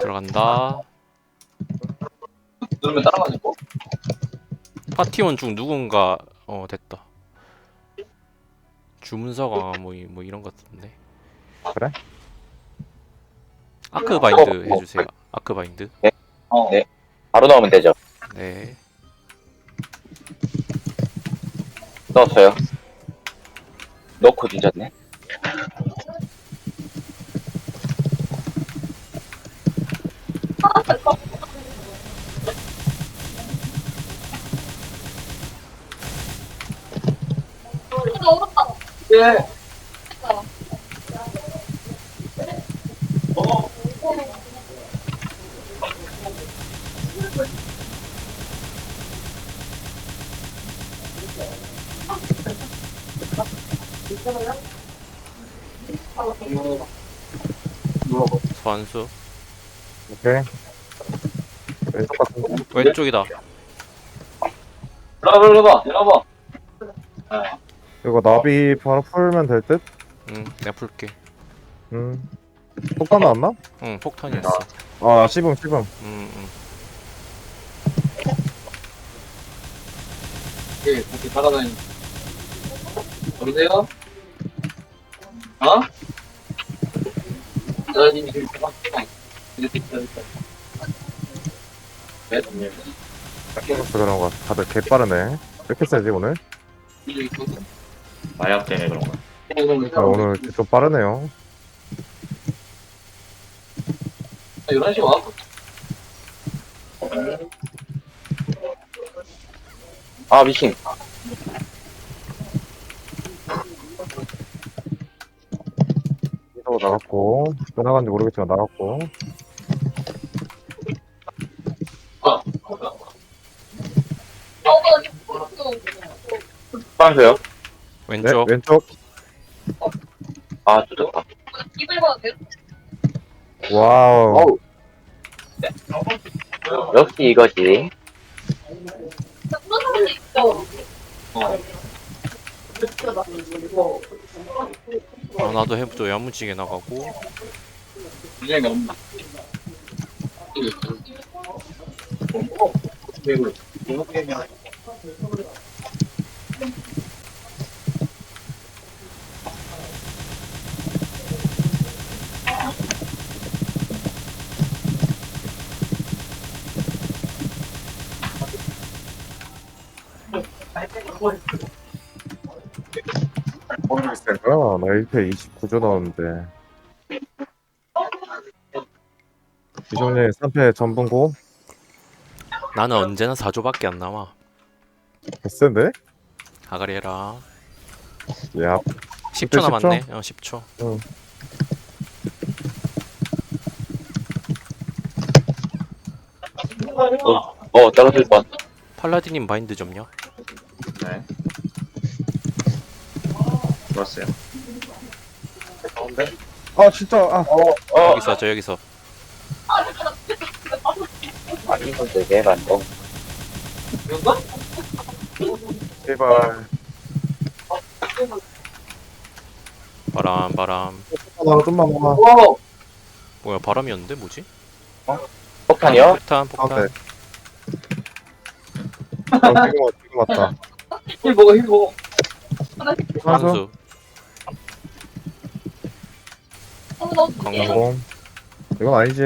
들어간다. 누르면 따라가지고. 파티원 중 누군가 어 됐다. 주문서가 뭐, 이- 뭐 이런 것 같은데. 그래? 아크 바인드 해주세요. 아크 바인드. 어. 네. 바로 넣으면 되죠. 네. 넣었어요. 넣고 뒤졌네. 예. 소환수. 오케이. 왼쪽? 왼쪽이다. 눌러봐, 눌러봐, 눌러봐. 이거 나비 바로 풀면 될 듯? 응, 내가 풀게. 음. 폭탄 나왔나? 응, 폭탄이었어. 아, 씹음, 씹음. 응, 응. 예, 이렇게 따라다니는. 여보세요? 어? 나 이제 지금 이렇게 기다렸다. 네, 동료. 그래서 그런 거 같아. 다들 개 빠르네. 왜 이렇게 세지, 오늘? 이제 있거든? 마약 때문에 그런 거야. 아, 오늘 좀 빠르네요. 11시 와. 아, 미친. 이도 나갔고, 또 나간지 모르겠지만 나갔고. 아, 빵서요? 네, 왼쪽. 왼쪽. 아, 뜯었다. 와우. 어우. 역시 이거지. 아, 나도 해보죠. 야무지게 나가고. 굉장히 없나. 왜 그래? 너무 그냥 모르겠을 거야. 나 1패 29조 나오는데. 이종님 3패 전분고? 나는 언제나 4조밖에 안 남아. 개센데? 아가리 해라. 야, 10초 10초? 남았네. 어, 10초. 어, 떨어질 뻔. 팔라딘님 바인드 좀요. 좋았어요. 아 진짜 아 어, 여기서, 저 여기서. 아, 이건 되게 반동. 이건가? 제발. 바람, 바람. 나 좀만 먹어. 와, 뭐야, 바람이었는데? 뭐지? 폭탄이요? 폭탄, 아, 폭탄. 네. 어, 지금 왔- 지금 왔다. 힐 먹어, 힐 먹어. 한수. 광수. 광수. 공. 이건 아니지.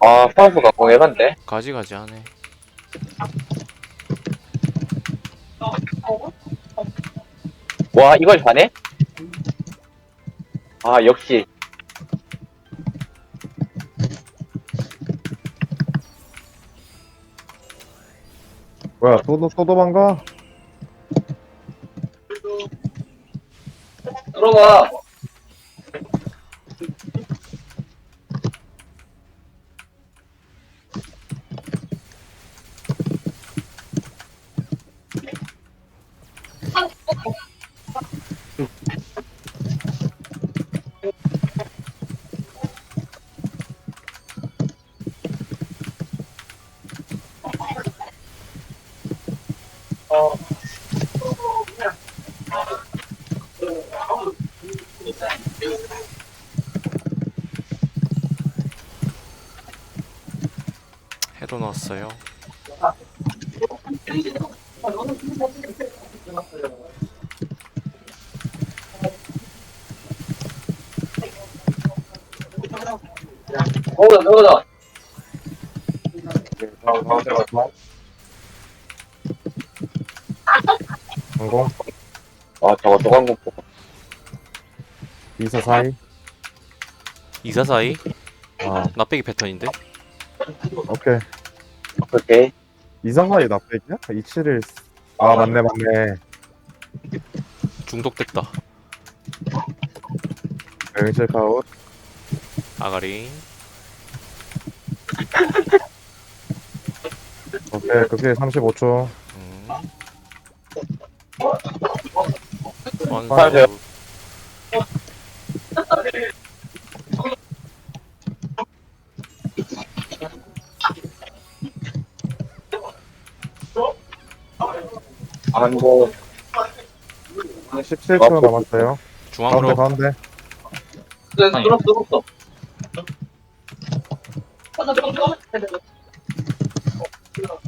아, 파워가 공해간데? 가지, 가지 하네. 와, 이걸 사네? 아, 역시. 뭐야 또 도망가? 들어가. 해도 넣었어요. 먹어라 먹어라. 항공 아 저거 도관공 보고 2사 사이 244이 아 나빼기 패턴인데? 오케이 그렇게 이상하게 납백이야? 271. 아, 맞네, 맞네. 중독됐다. 영실 카웃. 아가리. 오케이, 그게 35초. 음. 맞아요. 선수. 안고 17초 남았어요. 중앙으로 가운데, 가운데. 네.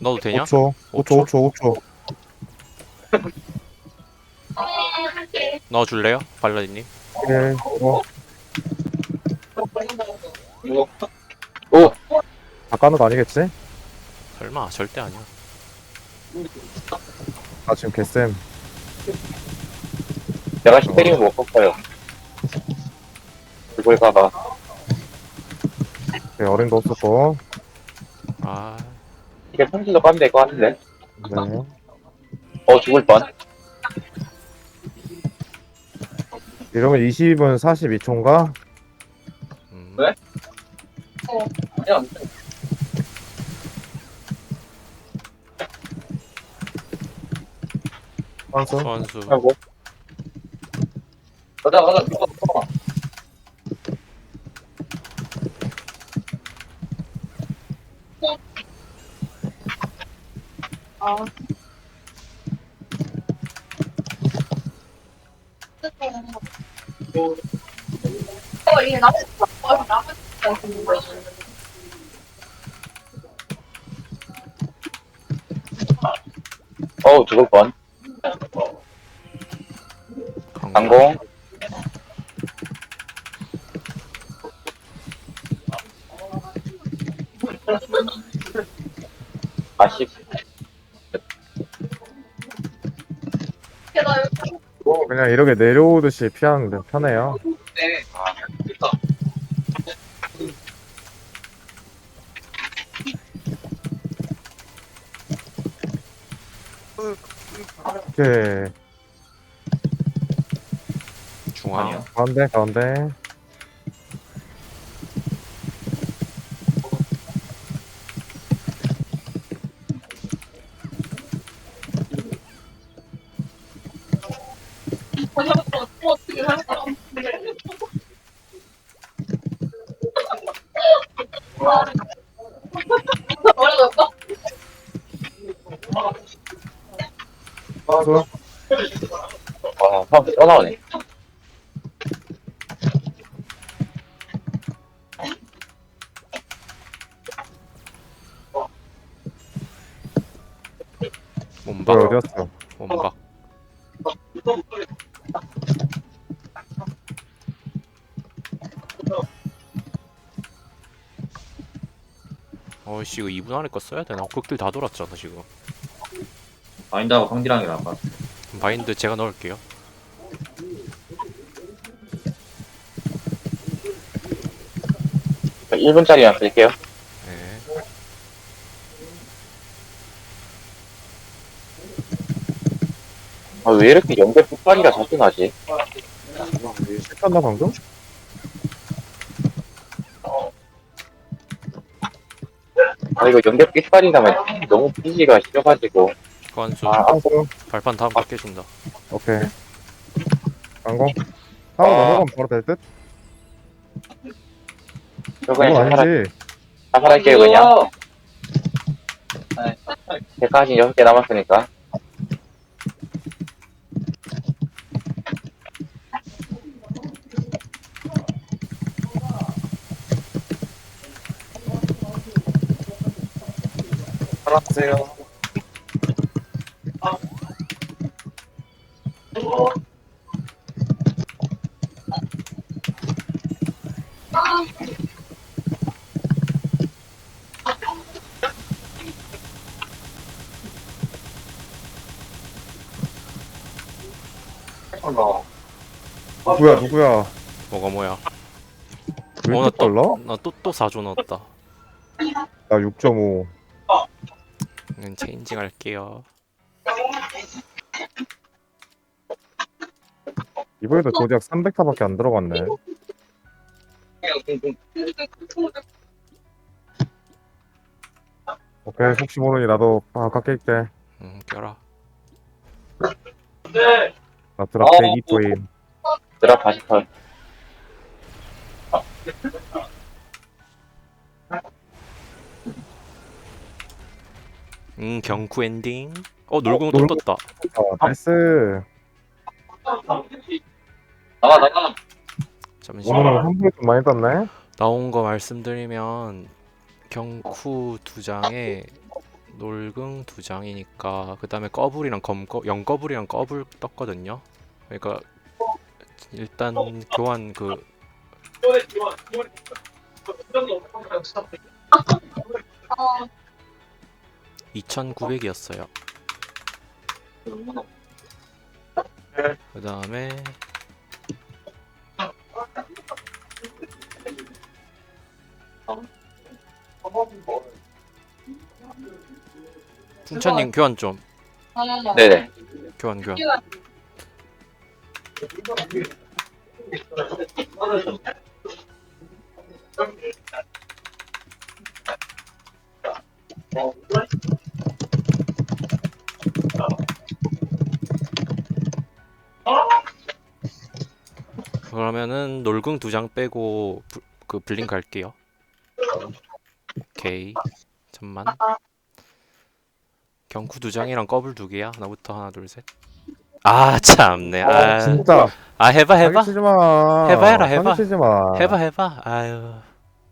넣어도 되냐? 5초, 5초, 5초, 5초. 넣어줄래요? 발라디님? 오케이, 어. 이거 아까는 거 아니겠지? 설마 절대 아니야. 아, 지금 개쌤. 내가 시 때리면 못 꺾어요 그걸까봐 오케이, 어림도 없었고. 아 이게 평지도 까면 될것 같은데 네. 어 죽을 뻔 이러면 20은 42초인가? 음. 왜? 아니야. 선수. 선수. 하고 가자, 가자. 어, 이게 나무, 어, 나무, 어 죽을 뻔 강공. 아쉽 그냥 이렇게 내려오듯이 피하는 게 편해요. 네. 아, 됐다. 오케이. 중앙. 아니요. 가운데, 가운데. 어떻게 살았어? 어려웠어? 선 수. 아 사람 또 나오네 너 몸박. 어디였어? 몸박. 어이씨 이거 2분 안에 거 써야 되나? 극들 다 돌았잖아 지금. 마인드하고 황디랑이랑 아까 바인드 제가 넣을게요. 저 1분짜리만 쓸게요 네. 아 왜 이렇게 연계 폭발이가 자주 나지 실패했나, 방금? 아 이거 연계 삑발이 나면 너무 피지가 싫어가지고 관수 아. 발판 다음 거 깨준다. 오케이. 강공. 하고 넘어가면 바로 될 듯? 자살할, 아니지. 자살할게요 그냥 네. 대까지 6개 남았으니까 나가세요. 누구야 누구야? 뭐가 뭐야? 왜 어, 이렇게 빨라? 나또 또 사조 넣었다. 나 6.5. 음, 체인징 할게요. 이번에도 조작 300타밖에 안 들어갔네. 오케이 혹시 모르니 나도 아 깎일게. 음, 껴라. 나 드랍 어. 대기 토임. 드랍 48 음, 경쿠 엔딩. 어, 놀궁 또 놀궁. 떴다. 아, 나이스. 나가 나가. 잠시만. 오늘 환불 좀 많이 떴네. 나온 거 말씀드리면 경쿠 두 장에 놀궁 두 장이니까 그 다음에 꺼불이랑 검거 영꺼불이랑 꺼불 떴거든요. 그러니까 일단 교환 그 2,900이었어요. 그 다음에 풍천님 교환 좀. 네네. 교환. 교환. 그러면은 놀궁 두 장 빼고 부, 그 블링 갈게요. 오케이. 잠만. 경쿠 두 장이랑 꺼불 두 개야. 하나부터 하나 둘 셋. 아 참네. 아, 진짜. 아 해봐 해봐 사기치지 마. 해봐, 해라, 해봐. 사기치지 마. 해봐 해봐. 아유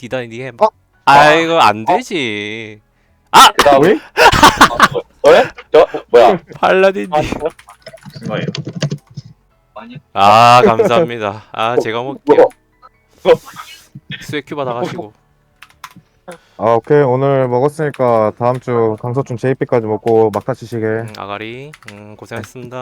니다 니 해봐. 어? 아이고 안 되지. 그 다음에 왜? 왜? 저 뭐야 팔라딘 아, 니. 뭐예요? 많이. 아 감사합니다. 아 제가 먹을게요. 뭐, 스웨큐 받아가시고. 아 오케이 오늘 먹었으니까 다음 주 강서춘 JP까지 먹고 막타 치시게. 음, 아가리 음, 고생했습니다.